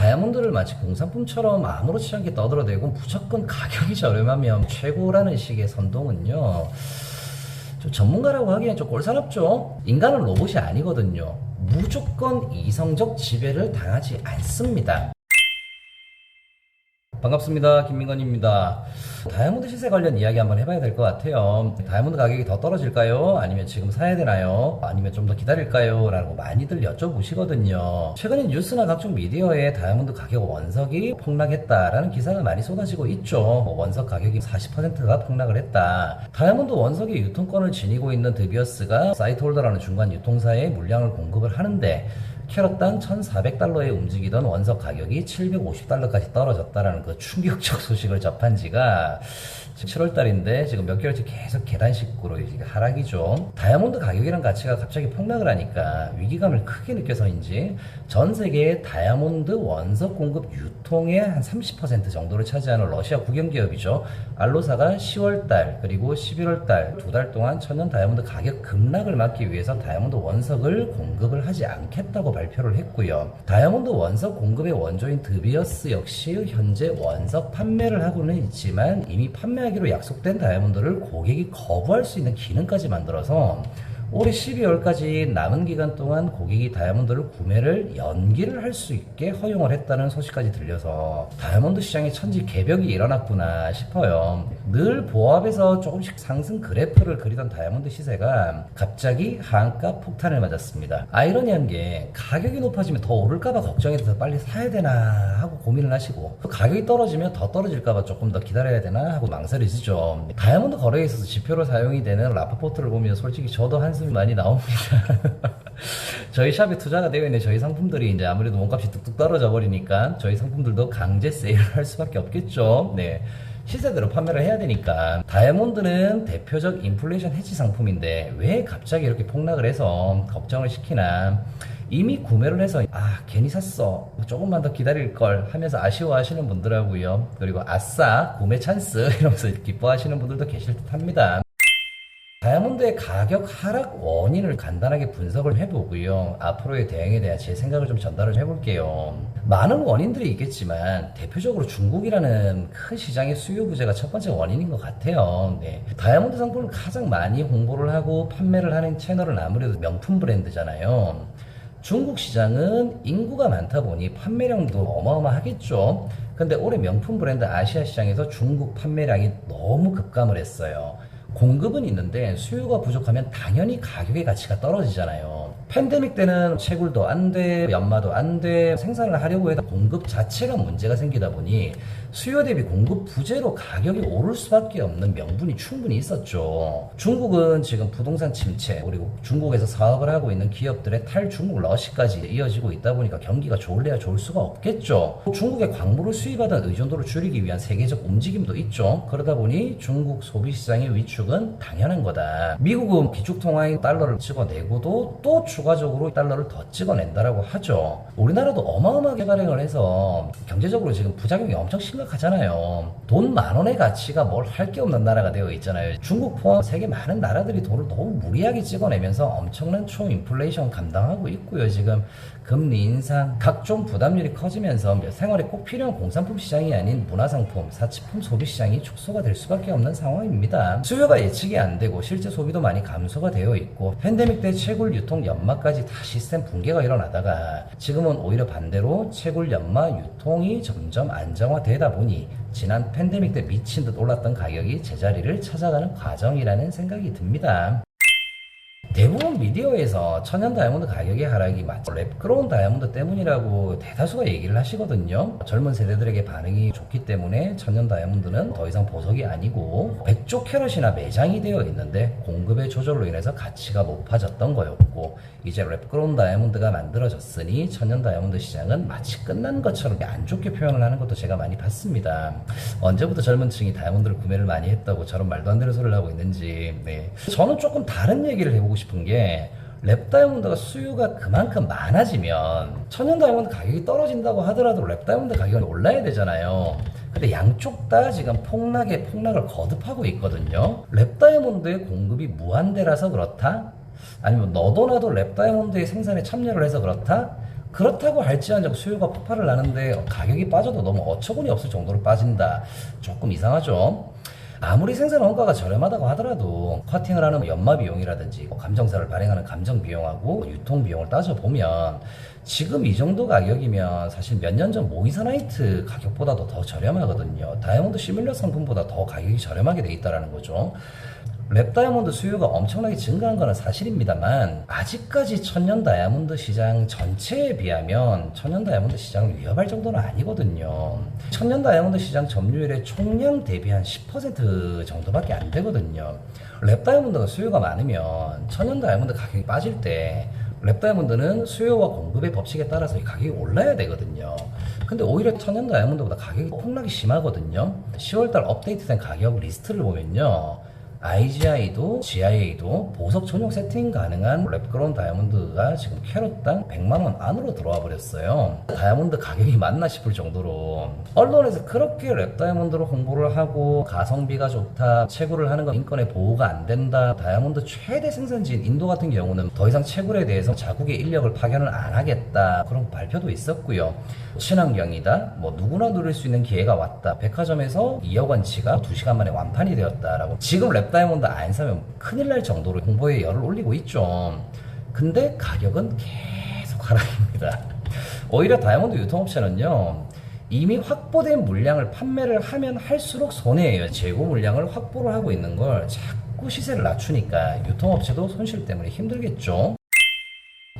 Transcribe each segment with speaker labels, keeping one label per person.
Speaker 1: 다이아몬드를 마치 공산품처럼 아무렇지 않게 떠들어대고 무조건 가격이 저렴하면 최고라는 식의 선동은요. 좀 전문가라고 하기엔 좀 꼴사납죠? 인간은 로봇이 아니거든요. 무조건 이성적 지배를 당하지 않습니다. 반갑습니다. 김민건입니다. 다이아몬드 시세 관련 이야기 한번 해봐야 될 것 같아요. 다이아몬드 가격이 더 떨어질까요? 아니면 지금 사야 되나요? 아니면 좀 더 기다릴까요? 라고 많이들 여쭤보시거든요. 최근에 뉴스나 각종 미디어에 다이아몬드 가격 원석이 폭락했다라는 기사가 많이 쏟아지고 있죠. 뭐 원석 가격이 40%가 폭락을 했다. 다이아몬드 원석의 유통권을 지니고 있는 드비어스가 사이트홀더라는 중간 유통사에 물량을 공급을 하는데 캐럿당 1,400달러에 움직이던 원석 가격이 750달러까지 떨어졌다라는 그 충격적 소식을 접한 지가 7월 달인데 지금 몇 개월째 계속 계단식으로 하락이죠. 다이아몬드 가격이란 가치가 갑자기 폭락을 하니까 위기감을 크게 느껴서인지 전 세계의 다이아몬드 원석 공급 유통의 한 30% 정도를 차지하는 러시아 국영기업이죠. 알로사가 10월 달 그리고 11월 달 두 달 동안 천연 다이아몬드 가격 급락을 막기 위해서 다이아몬드 원석을 공급을 하지 않겠다고 발표를 했고요. 다이아몬드 원석 공급의 원조인 드비어스 역시 현재 원석 판매를 하고는 있지만 이미 판매하기로 약속된 다이아몬드를 고객이 거부할 수 있는 기능까지 만들어서 올해 12월까지 남은 기간 동안 고객이 다이아몬드를 구매를 연기를 할 수 있게 허용을 했다는 소식까지 들려서 다이아몬드 시장에 천지 개벽이 일어났구나 싶어요. 늘 보합에서 조금씩 상승 그래프를 그리던 다이아몬드 시세가 갑자기 하한가 폭탄을 맞았습니다. 아이러니한 게 가격이 높아지면 더 오를까봐 걱정이 돼서 빨리 사야 되나 하고 고민을 하시고 또 가격이 떨어지면 더 떨어질까봐 조금 더 기다려야 되나 하고 망설이시죠. 다이아몬드 거래에 있어서 지표로 사용이 되는 라파포트를 보면 솔직히 저도 한 숨이 많이 나옵니다. 저희 샵에 투자가 되어 있는 저희 상품들이 이제 아무래도 몸값이 뚝뚝 떨어져 버리니까 저희 상품들도 강제 세일을 할 수밖에 없겠죠. 네. 시세대로 판매를 해야 되니까 다이아몬드는 대표적 인플레이션 해지 상품인데 왜 갑자기 이렇게 폭락을 해서 걱정을 시키나 이미 구매를 해서 아 괜히 샀어 조금만 더 기다릴 걸 하면서 아쉬워하시는 분들하고요 그리고 아싸 구매 찬스 이러면서 기뻐하시는 분들도 계실 듯합니다. 다이아몬드의 가격 하락 원인을 간단하게 분석을 해보고요. 앞으로의 대응에 대한 제 생각을 좀 전달을 해볼게요. 많은 원인들이 있겠지만 대표적으로 중국이라는 큰 시장의 수요 부재가 첫 번째 원인인 것 같아요. 네. 다이아몬드 상품을 가장 많이 홍보를 하고 판매를 하는 채널은 아무래도 명품 브랜드잖아요. 중국 시장은 인구가 많다 보니 판매량도 어마어마하겠죠. 근데 올해 명품 브랜드 아시아 시장에서 중국 판매량이 너무 급감을 했어요. 공급은 있는데 수요가 부족하면 당연히 가격의 가치가 떨어지잖아요. 팬데믹 때는 채굴도 안 돼, 연마도 안 돼, 생산을 하려고 해도 공급 자체가 문제가 생기다 보니 수요 대비 공급 부재로 가격이 오를 수밖에 없는 명분이 충분히 있었죠. 중국은 지금 부동산 침체, 그리고 중국에서 사업을 하고 있는 기업들의 탈중국 러시까지 이어지고 있다 보니까 경기가 좋을래야 좋을 수가 없겠죠. 중국의 광물을 수입하던 의존도를 줄이기 위한 세계적 움직임도 있죠. 그러다 보니 중국 소비 시장의 위축은 당연한 거다. 미국은 기축통화인 달러를 찍어내고도 또 추가적으로 달러를 더 찍어낸다라고 하죠. 우리나라도 어마어마하게 발행을 해서 경제적으로 지금 부작용이 엄청 심각 하잖아요. 돈 만 원의 가치가 뭘 할 게 없는 나라가 되어 있잖아요. 중국 포함 세계 많은 나라들이 돈을 너무 무리하게 찍어내면서 엄청난 초인플레이션 감당하고 있고요. 지금 금리 인상, 각종 부담률이 커지면서 생활에 꼭 필요한 공산품 시장이 아닌 문화상품, 사치품 소비 시장이 축소가 될 수밖에 없는 상황입니다. 수요가 예측이 안 되고 실제 소비도 많이 감소가 되어 있고 팬데믹 때 채굴 유통 연마까지 다 시스템 붕괴가 일어나다가 지금은 오히려 반대로 채굴 연마 유통이 점점 안정화되다 보니 지난 팬데믹 때 미친 듯 올랐던 가격이 제자리를 찾아가는 과정이라는 생각이 듭니다. 대부분 미디어에서 천연 다이아몬드 가격의 하락이 마치 랩그로운 다이아몬드 때문이라고 대다수가 얘기를 하시거든요. 젊은 세대들에게 반응이 좋기 때문에 천연 다이아몬드는 더 이상 보석이 아니고 백조 캐럿이나 매장이 되어 있는데 공급의 조절로 인해서 가치가 높아졌던 거였고 이제 랩그로운 다이아몬드가 만들어졌으니 천연 다이아몬드 시장은 마치 끝난 것처럼 안 좋게 표현을 하는 것도 제가 많이 봤습니다. 언제부터 젊은 층이 다이아몬드를 구매를 많이 했다고 저런 말도 안 되는 소리를 하고 있는지 네. 저는 조금 다른 얘기를 해보고 싶은 게 랩 다이아몬드가 수요가 그만큼 많아지면 천연 다이아몬드 가격이 떨어진다고 하더라도 랩 다이아몬드 가격은 올라야 되잖아요. 근데 양쪽 다 지금 폭락에 폭락을 거듭하고 있거든요. 랩 다이아몬드의 공급이 무한대라서 그렇다? 아니면 너도 나도 랩 다이아몬드의 생산에 참여를 해서 그렇다? 그렇다고 할지언정 수요가 폭발을 하는데 가격이 빠져도 너무 어처구니 없을 정도로 빠진다. 조금 이상하죠? 아무리 생산 원가가 저렴하다고 하더라도 커팅을 하는 연마 비용이라든지 뭐 감정사를 발행하는 감정 비용하고 유통 비용을 따져보면 지금 이 정도 가격이면 사실 몇 년 전 모이사나이트 가격보다도 더 저렴하거든요. 다이아몬드 시뮬러 상품보다 더 가격이 저렴하게 돼 있다라는 거죠. 랩 다이아몬드 수요가 엄청나게 증가한 것은 사실입니다만 아직까지 천년 다이아몬드 시장 전체에 비하면 천년 다이아몬드 시장을 위협할 정도는 아니거든요. 천년 다이아몬드 시장 점유율의 총량 대비 한 10% 정도밖에 안 되거든요. 랩 다이아몬드가 수요가 많으면 천년 다이아몬드 가격이 빠질 때랩 다이아몬드는 수요와 공급의 법칙에 따라서 이 가격이 올라야 되거든요. 근데 오히려 천연 다이아몬드보다 가격이 폭락이 심하거든요. 10월달 업데이트된 가격 리스트를 보면요. IGI도 GIA도 보석 전용 세팅 가능한 랩그론 다이아몬드가 지금 캐럿당 100만원 안으로 들어와 버렸어요. 다이아몬드 가격이 맞나 싶을 정도로 언론에서 그렇게 랩 다이아몬드로 홍보를 하고 가성비가 좋다, 채굴을 하는 건 인권의 보호가 안 된다, 다이아몬드 최대 생산지인 인도 같은 경우는 더 이상 채굴에 대해서 자국의 인력을 파견을 안 하겠다 그런 발표도 있었고요. 친환경이다, 뭐 누구나 누릴 수 있는 기회가 왔다, 백화점에서 2억 원치가 2시간 만에 완판이 되었다라고 지금 랩 다이아몬드 안 사면 큰일 날 정도로 홍보에 열을 올리고 있죠. 근데 가격은 계속 하락입니다. 오히려 다이아몬드 유통업체는요. 이미 확보된 물량을 판매를 하면 할수록 손해예요. 재고 물량을 확보를 하고 있는 걸 자꾸 시세를 낮추니까 유통업체도 손실 때문에 힘들겠죠.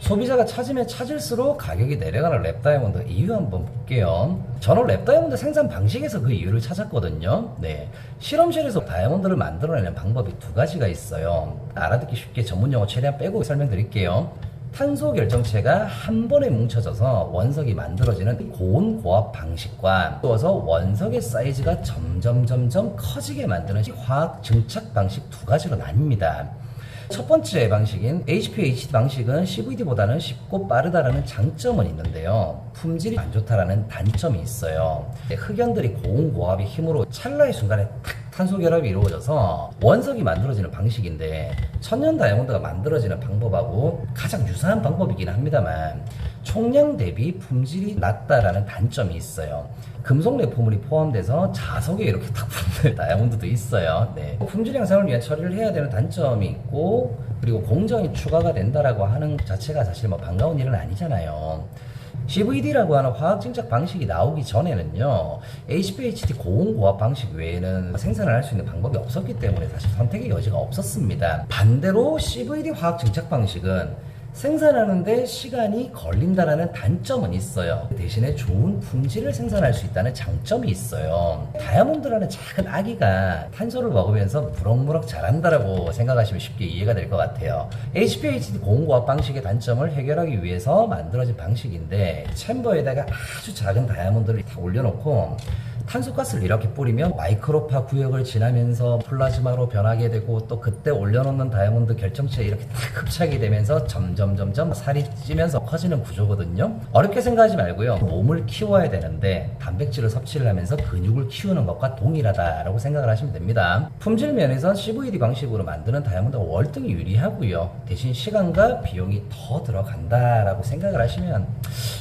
Speaker 1: 소비자가 찾으면 찾을수록 가격이 내려가는 랩 다이아몬드 이유 한번 볼게요. 저는 랩 다이아몬드 생산 방식에서 그 이유를 찾았거든요. 네. 실험실에서 다이아몬드를 만들어내는 방법이 두 가지가 있어요. 알아듣기 쉽게 전문 용어 최대한 빼고 설명드릴게요. 탄소 결정체가 한 번에 뭉쳐져서 원석이 만들어지는 고온 고압 방식과 또어서 원석의 사이즈가 점점 점점 커지게 만드는 화학 증착 방식 두 가지로 나뉩니다. 첫 번째 방식인 HPHD 방식은 CVD보다는 쉽고 빠르다라는 장점은 있는데요. 품질이 안 좋다라는 단점이 있어요. 흑연들이 고온고압의 힘으로 찰나의 순간에 탁 탄소 결합이 이루어져서 원석이 만들어지는 방식인데 천연 다이아몬드가 만들어지는 방법하고 가장 유사한 방법이긴 합니다만 총량 대비 품질이 낮다라는 단점이 있어요. 금속 내포물이 포함돼서 자석에 이렇게 탁 붙는 다이아몬드도 있어요. 네. 품질 향상을 위한 처리를 해야 되는 단점이 있고 그리고 공정이 추가가 된다라고 하는 자체가 사실 뭐 반가운 일은 아니잖아요. CVD라고 하는 화학 증착 방식이 나오기 전에는요, HPHT 고온 고압 방식 외에는 생산을 할 수 있는 방법이 없었기 때문에 사실 선택의 여지가 없었습니다. 반대로 CVD 화학 증착 방식은 생산하는데 시간이 걸린다라는 단점은 있어요. 대신에 좋은 품질을 생산할 수 있다는 장점이 있어요. 다이아몬드라는 작은 아기가 탄소를 먹으면서 무럭무럭 자란다라고 생각하시면 쉽게 이해가 될 것 같아요. HPHD 고온고압 방식의 단점을 해결하기 위해서 만들어진 방식인데 챔버에다가 아주 작은 다이아몬드를 다 올려놓고 탄소가스를 이렇게 뿌리면 마이크로파 구역을 지나면서 플라즈마로 변하게 되고 또 그때 올려놓는 다이아몬드 결정체에 이렇게 탁 흡착이 되면서 점점 점점 살이 찌면서 커지는 구조거든요. 어렵게 생각하지 말고요. 몸을 키워야 되는데 단백질을 섭취를 하면서 근육을 키우는 것과 동일하다라고 생각을 하시면 됩니다. 품질 면에선 CVD 방식으로 만드는 다이아몬드가 월등히 유리하고요. 대신 시간과 비용이 더 들어간다라고 생각을 하시면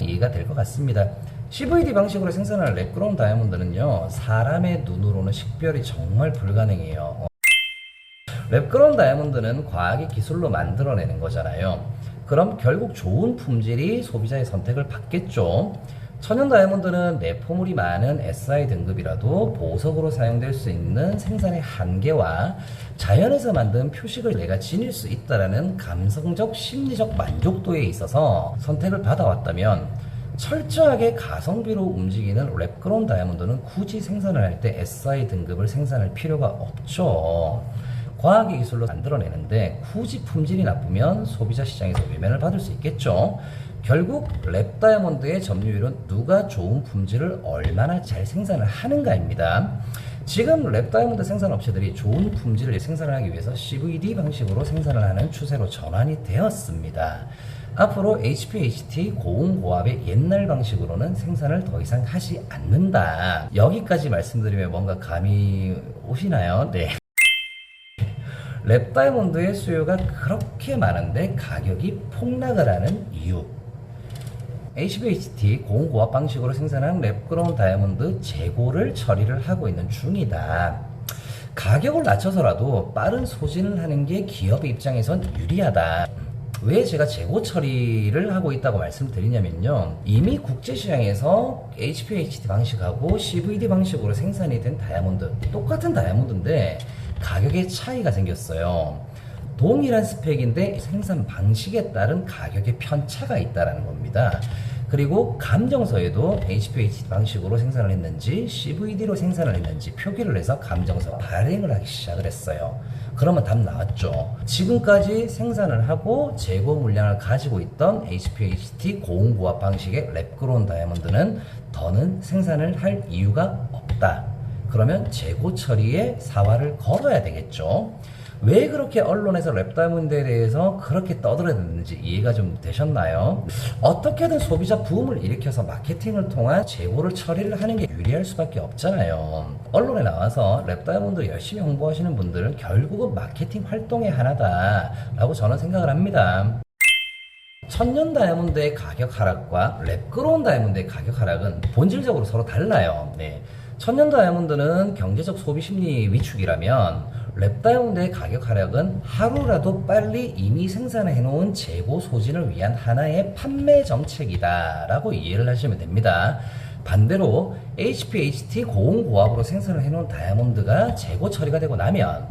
Speaker 1: 이해가 될 것 같습니다. CVD 방식으로 생산하는 랩그론 다이아몬드는요, 사람의 눈으로는 식별이 정말 불가능해요. 어, 랩그론 다이아몬드는 과학의 기술로 만들어내는 거잖아요. 그럼 결국 좋은 품질이 소비자의 선택을 받겠죠. 천연 다이아몬드는 내포물이 많은 SI 등급이라도 보석으로 사용될 수 있는 생산의 한계와 자연에서 만든 표식을 내가 지닐 수 있다라는 감성적 심리적 만족도에 있어서 선택을 받아왔다면 철저하게 가성비로 움직이는 랩그론 다이아몬드는 굳이 생산을 할 때 SI 등급을 생산할 필요가 없죠. 과학의 기술로 만들어내는데 굳이 품질이 나쁘면 소비자 시장에서 외면을 받을 수 있겠죠. 결국 랩 다이아몬드의 점유율은 누가 좋은 품질을 얼마나 잘 생산을 하는가입니다. 지금 랩 다이아몬드 생산 업체들이 좋은 품질을 생산하기 위해서 CVD 방식으로 생산을 하는 추세로 전환이 되었습니다. 앞으로 HPHT 고온 고압의 옛날 방식으로는 생산을 더 이상 하지 않는다. 여기까지 말씀드리면 뭔가 감이 오시나요? 네. 랩 다이아몬드의 수요가 그렇게 많은데 가격이 폭락을 하는 이유. HBHT 고온고압 방식으로 생산한 랩그라운 다이아몬드 재고를 처리를 하고 있는 중이다. 가격을 낮춰서라도 빠른 소진을 하는 게 기업의 입장에선 유리하다. 왜 제가 재고 처리를 하고 있다고 말씀드리냐면요. 이미 국제시장에서 HPHT 방식하고 CVD 방식으로 생산이 된 다이아몬드, 똑같은 다이아몬드인데 가격에 차이가 생겼어요. 동일한 스펙인데 생산 방식에 따른 가격의 편차가 있다는 겁니다. 그리고 감정서에도 HPHT 방식으로 생산을 했는지 CVD로 생산을 했는지 표기를 해서 감정서 발행을 하기 시작을 했어요. 그러면 답 나왔죠. 지금까지 생산을 하고 재고 물량을 가지고 있던 HPHT 고온고압 방식의 랩그론 다이아몬드는 더는 생산을 할 이유가 없다. 그러면 재고 처리에 사활을 걸어야 되겠죠. 왜 그렇게 언론에서 랩다이몬드에 대해서 그렇게 떠들어댔는지 이해가 좀 되셨나요? 어떻게든 소비자 부음을 일으켜서 마케팅을 통한 재고를 처리를 하는 게 유리할 수밖에 없잖아요. 언론에 나와서 랩 다이몬드 열심히 홍보하시는 분들은 결국은 마케팅 활동의 하나다라고 저는 생각을 합니다. 천년 다이아몬드의 가격 하락과 랩그로운 다이아몬드의 가격 하락은 본질적으로 서로 달라요. 네. 천년 다이아몬드는 경제적 소비 심리 위축이라면 랩 다이아몬드의 가격 하락은 하루라도 빨리 이미 생산해 놓은 재고 소진을 위한 하나의 판매 정책이다 라고 이해를 하시면 됩니다. 반대로 HPHT 고온고압으로 생산을 해놓은 다이아몬드가 재고 처리가 되고 나면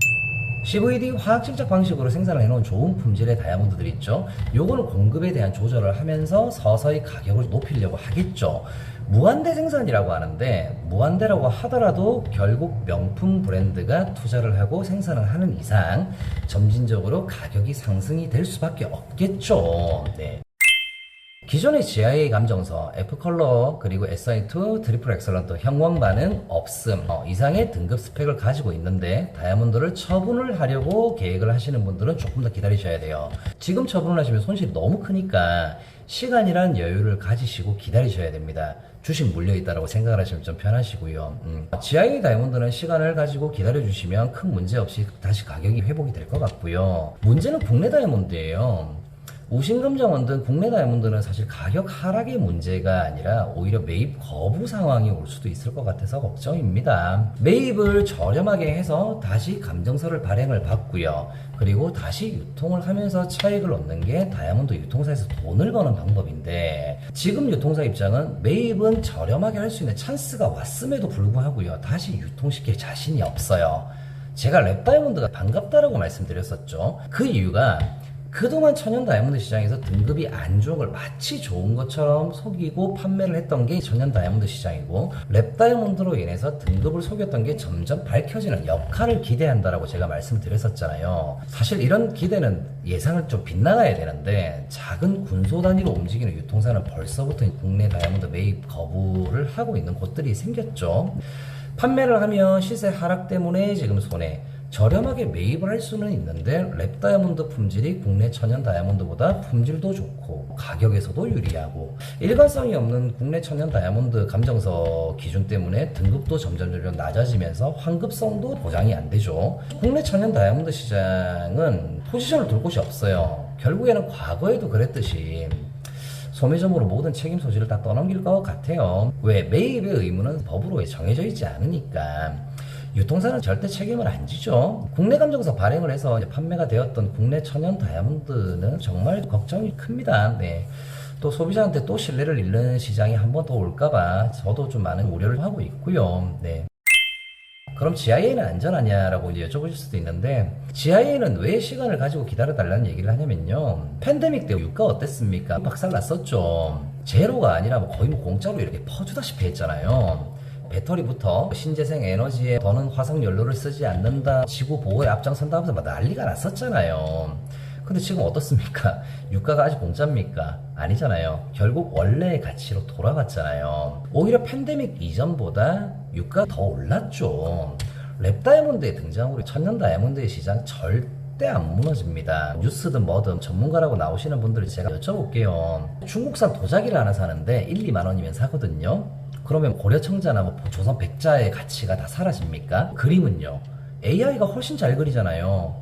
Speaker 1: CVD 화학 침착 방식으로 생산을 해놓은 좋은 품질의 다이아몬드들 있죠. 요거는 공급에 대한 조절을 하면서 서서히 가격을 높이려고 하겠죠. 무한대 생산이라고 하는데 무한대라고 하더라도 결국 명품 브랜드가 투자를 하고 생산을 하는 이상 점진적으로 가격이 상승이 될 수밖에 없겠죠. 네. 기존의 GIA 감정서, F컬러, 그리고 SI2, 트리플 엑설런트, 형광 반응 없음 어, 이상의 등급 스펙을 가지고 있는데 다이아몬드를 처분을 하려고 계획을 하시는 분들은 조금 더 기다리셔야 돼요. 지금 처분을 하시면 손실이 너무 크니까 시간이란 여유를 가지시고 기다리셔야 됩니다. 주식 물려 있다라고 생각을 하시면 좀 편하시고요. 음. GIA 다이아몬드는 시간을 가지고 기다려 주시면 큰 문제 없이 다시 가격이 회복이 될 것 같고요. 문제는 국내 다이아몬드예요. 우신금정원 등 국내 다이아몬드는 사실 가격 하락의 문제가 아니라 오히려 매입 거부 상황이 올 수도 있을 것 같아서 걱정입니다. 매입을 저렴하게 해서 다시 감정서를 발행을 받고요. 그리고 다시 유통을 하면서 차익을 얻는 게 다이아몬드 유통사에서 돈을 버는 방법인데 지금 유통사 입장은 매입은 저렴하게 할 수 있는 찬스가 왔음에도 불구하고요. 다시 유통시킬 자신이 없어요. 제가 랩 다이아몬드가 반갑다라고 말씀드렸었죠. 그 이유가 그동안 천연 다이아몬드 시장에서 등급이 안 좋은 걸 마치 좋은 것처럼 속이고 판매를 했던 게 천연 다이아몬드 시장이고 랩 다이아몬드로 인해서 등급을 속였던 게 점점 밝혀지는 역할을 기대한다라고 제가 말씀드렸었잖아요. 사실 이런 기대는 예상을 좀 빗나가야 되는데 작은 군소 단위로 움직이는 유통사는 벌써부터 국내 다이아몬드 매입 거부를 하고 있는 곳들이 생겼죠. 판매를 하면 시세 하락 때문에 지금 손해 저렴하게 매입을 할 수는 있는데 랩 다이아몬드 품질이 국내 천연 다이아몬드보다 품질도 좋고 가격에서도 유리하고 일관성이 없는 국내 천연 다이아몬드 감정서 기준 때문에 등급도 점점 점점 낮아지면서 환급성도 보장이 안 되죠. 국내 천연 다이아몬드 시장은 포지션을 둘 곳이 없어요. 결국에는 과거에도 그랬듯이 소매점으로 모든 책임 소지를 다 떠넘길 것 같아요. 왜 매입의 의무는 법으로 정해져 있지 않으니까. 유통사는 절대 책임을 안 지죠. 국내 감정서 발행을 해서 판매가 되었던 국내 천연 다이아몬드는 정말 걱정이 큽니다. 네. 또 소비자한테 또 신뢰를 잃는 시장이 한 번 더 올까봐 저도 좀 많은 우려를 하고 있고요. 네. 그럼 GIA는 안전하냐라고 이제 여쭤보실 수도 있는데 GIA는 왜 시간을 가지고 기다려달라는 얘기를 하냐면요 팬데믹 때 유가 어땠습니까? 박살 났었죠 제로가 아니라 뭐 거의 뭐 공짜로 이렇게 퍼주다시피 했잖아요 배터리부터 신재생 에너지에 더는 화석 연료를 쓰지 않는다 지구 보호에 앞장선다 하면서 막 난리가 났었잖아요 근데 지금 어떻습니까? 유가가 아직 공짜입니까? 아니잖아요. 결국 원래의 가치로 돌아갔잖아요. 오히려 팬데믹 이전보다 유가가 더 올랐죠. 랩 다이아몬드의 등장으로 천년 다이아몬드의 시장 절대 안 무너집니다. 뉴스든 뭐든 전문가라고 나오시는 분들 제가 여쭤볼게요. 중국산 도자기를 하나 사는데 1, 2만 원이면 사거든요. 그러면 고려청자나 뭐 조선 백자의 가치가 다 사라집니까? 그림은요. AI가 훨씬 잘 그리잖아요.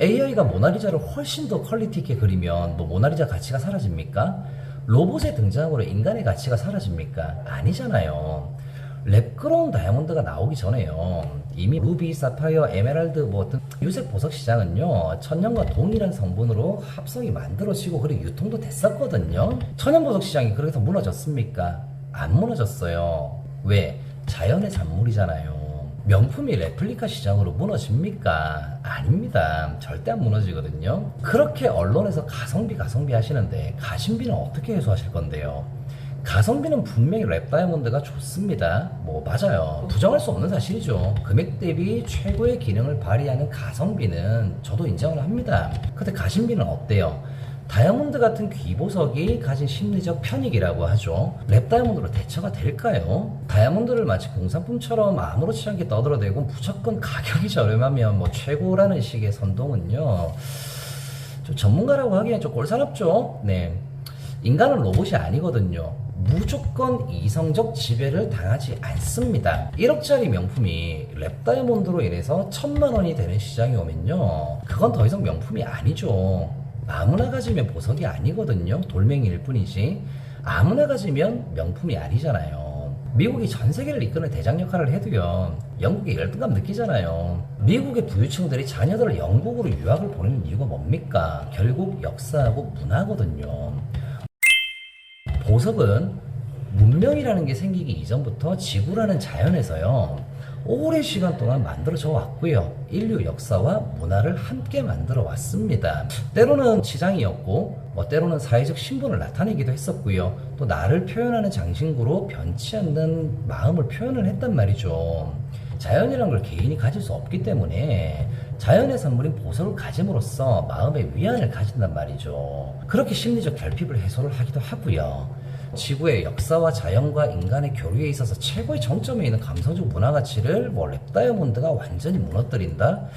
Speaker 1: AI가 모나리자를 훨씬 더 퀄리티 있게 그리면 뭐 모나리자 가치가 사라집니까? 로봇의 등장으로 인간의 가치가 사라집니까? 아니잖아요. 랩그로운 다이아몬드가 나오기 전에요. 이미 루비, 사파이어, 에메랄드 뭐 어떤 유색 보석 시장은요. 천연과 동일한 성분으로 합성이 만들어지고 그리고 유통도 됐었거든요. 천연 보석 시장이 그래서 무너졌습니까? 안 무너졌어요. 왜? 자연의 산물이잖아요. 명품이 레플리카 시장으로 무너집니까? 아닙니다. 절대 안 무너지거든요. 그렇게 언론에서 가성비 가성비 하시는데 가심비는 어떻게 해소하실 건데요? 가성비는 분명히 랩 다이아몬드가 좋습니다. 뭐 맞아요. 부정할 수 없는 사실이죠. 금액 대비 최고의 기능을 발휘하는 가성비는 저도 인정을 합니다. 근데 가심비는 어때요? 다이아몬드 같은 귀보석이 가진 심리적 편익이라고 하죠. 랩 다이아몬드로 대처가 될까요? 다이아몬드를 마치 공산품처럼 아무렇지 않게 떠들어대고 무조건 가격이 저렴하면 뭐 최고라는 식의 선동은요. 좀 전문가라고 하기엔 좀 꼴사납죠. 네. 인간은 로봇이 아니거든요. 무조건 이성적 지배를 당하지 않습니다. 1억짜리 명품이 랩 다이아몬드로 인해서 천만 원이 되는 시장이 오면요. 그건 더 이상 명품이 아니죠. 아무나 가지면 보석이 아니거든요. 돌멩이일 뿐이지. 아무나 가지면 명품이 아니잖아요. 미국이 전 세계를 이끄는 대장 역할을 해도요. 영국이 열등감 느끼잖아요. 미국의 부유층들이 자녀들을 영국으로 유학을 보내는 이유가 뭡니까? 결국 역사하고 문화거든요. 보석은 문명이라는 게 생기기 이전부터 지구라는 자연에서요. 오랜 시간 동안 만들어져 왔고요. 인류 역사와 문화를 함께 만들어 왔습니다. 때로는 치장이었고, 뭐 때로는 사회적 신분을 나타내기도 했었고요. 또 나를 표현하는 장신구로 변치 않는 마음을 표현을 했단 말이죠. 자연이란 걸 개인이 가질 수 없기 때문에 자연의 산물인 보석을 가짐으로써 마음의 위안을 가진단 말이죠. 그렇게 심리적 결핍을 해소를 하기도 하고요. 지구의 역사와 자연과 인간의 교류에 있어서 최고의 정점에 있는 감성적 문화 가치를 뭐 랩다이아몬드가 완전히 무너뜨린다?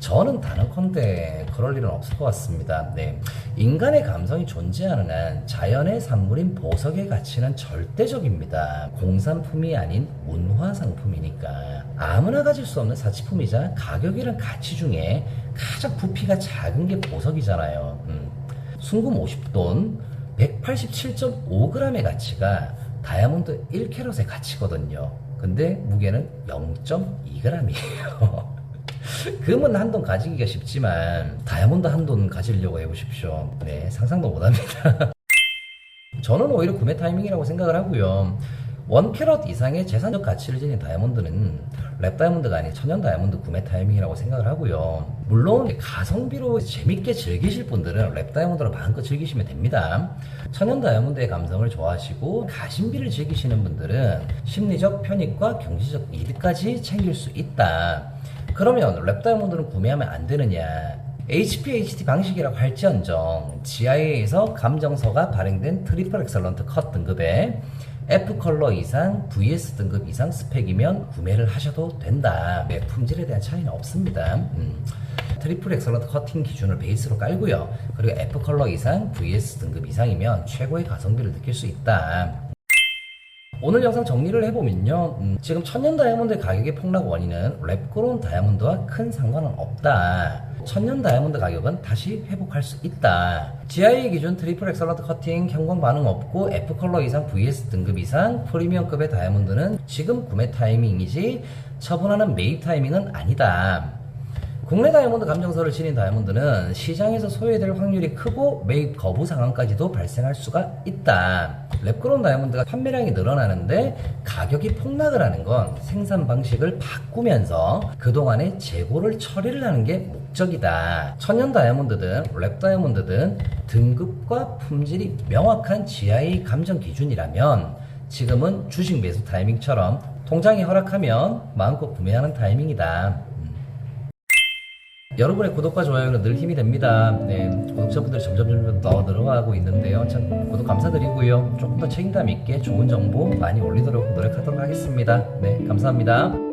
Speaker 1: 저는 단언컨대 그럴 일은 없을 것 같습니다. 네. 인간의 감성이 존재하는 한 자연의 산물인 보석의 가치는 절대적입니다. 공산품이 아닌 문화 상품이니까. 아무나 가질 수 없는 사치품이자 가격이란 가치 중에 가장 부피가 작은 게 보석이잖아요. 음. 순금 50돈, 187.5g의 가치가 다이아몬드 1캐럿의 가치거든요. 근데 무게는 0.2g이에요. 금은 한 돈 가지기가 쉽지만 다이아몬드 한 돈 가지려고 해보십시오. 네, 상상도 못합니다. 저는 오히려 구매 타이밍이라고 생각을 하고요. 원 캐럿 이상의 재산적 가치를 지닌 다이아몬드는 랩 다이아몬드가 아닌 천연 다이아몬드 구매 타이밍이라고 생각을 하고요. 물론 가성비로 재밌게 즐기실 분들은 랩 다이아몬드로 마음껏 즐기시면 됩니다. 천연 다이아몬드의 감성을 좋아하시고 가심비를 즐기시는 분들은 심리적 편익과 경제적 이득까지 챙길 수 있다. 그러면 랩 다이아몬드는 구매하면 안 되느냐? HPHT 방식이라고 할지언정 GIA에서 감정서가 발행된 트리플 엑설런트 컷 등급의 F 컬러 이상, VS 등급 이상 스펙이면 구매를 하셔도 된다. 네, 품질에 대한 차이는 없습니다. 음. 트리플 엑설런트 커팅 기준을 베이스로 깔고요. 그리고 F 컬러 이상, VS 등급 이상이면 최고의 가성비를 느낄 수 있다. 오늘 영상 정리를 해보면요. 음, 지금 천년 다이아몬드의 가격의 폭락 원인은 랩그로운 다이아몬드와 큰 상관은 없다. 천년 다이아몬드 가격은 다시 회복할 수 있다. GIA 기준 트리플 엑설런트 커팅 형광 반응 없고 F 컬러 이상 VS 등급 이상 프리미엄급의 다이아몬드는 지금 구매 타이밍이지 처분하는 매입 타이밍은 아니다. 국내 다이아몬드 감정서를 지닌 다이아몬드는 시장에서 소외될 확률이 크고 매입 거부 상황까지도 발생할 수가 있다. 랩그론 다이아몬드가 판매량이 늘어나는데 가격이 폭락을 하는 건 생산 방식을 바꾸면서 그동안의 재고를 처리를 하는 게 목적이다. 천연 다이아몬드든 랩 다이아몬드든 등급과 품질이 명확한 GI 감정 기준이라면 지금은 주식 매수 타이밍처럼 통장이 허락하면 마음껏 구매하는 타이밍이다. 여러분의 구독과 좋아요는 늘 힘이 됩니다. 네, 구독자분들이 점점 점점 더 늘어가고 있는데요. 참 구독 감사드리고요. 조금 더 책임감 있게 좋은 정보 많이 올리도록 노력하도록 하겠습니다. 네, 감사합니다.